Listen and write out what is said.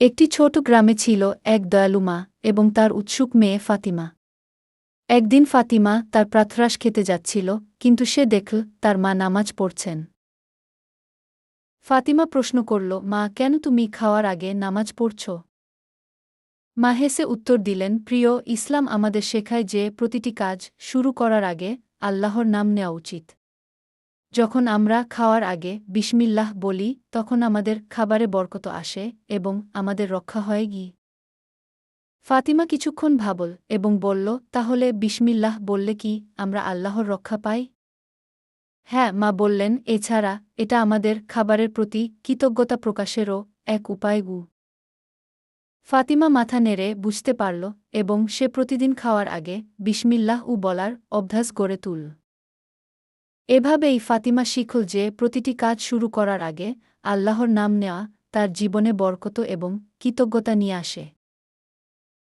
একটি ছোট গ্রামে ছিল এক দয়ালু মা এবং তার উৎসুক মেয়ে ফাতিমা। একদিন ফাতিমা তার প্রাতরাশ খেতে যাচ্ছিল, কিন্তু সে দেখল তার মা নামাজ পড়ছেন। ফাতিমা প্রশ্ন করল, মা, কেন তুমি খাওয়ার আগে নামাজ পড়ছ? মা হেসে উত্তর দিলেন, প্রিয়, ইসলাম আমাদের শেখায় যে প্রতিটি কাজ শুরু করার আগে আল্লাহর নাম নেওয়া উচিত। যখন আমরা খাওয়ার আগে বিসমিল্লাহ বলি, তখন আমাদের খাবারে বরকত আসে এবং আমাদের রক্ষা হয় গি। ফাতিমা কিছুক্ষণ ভাবল এবং বলল, তাহলে বিসমিল্লাহ বললে কি আমরা আল্লাহর রক্ষা পাই? হ্যাঁ মা বললেন, এছাড়া এটা আমাদের খাবারের প্রতি কৃতজ্ঞতা প্রকাশেরও এক উপায় গু। ফাতিমা মাথা নেড়ে বুঝতে পারল এবং সে প্রতিদিন খাওয়ার আগে বিসমিল্লাহ উ বলার অভ্যাস গড়ে তুল। এভাবেই ফাতিমা শিখল যে প্রতিটি কাজ শুরু করার আগে আল্লাহর নাম নেওয়া তার জীবনে বরকত এবং কৃতজ্ঞতা নিয়ে আসে।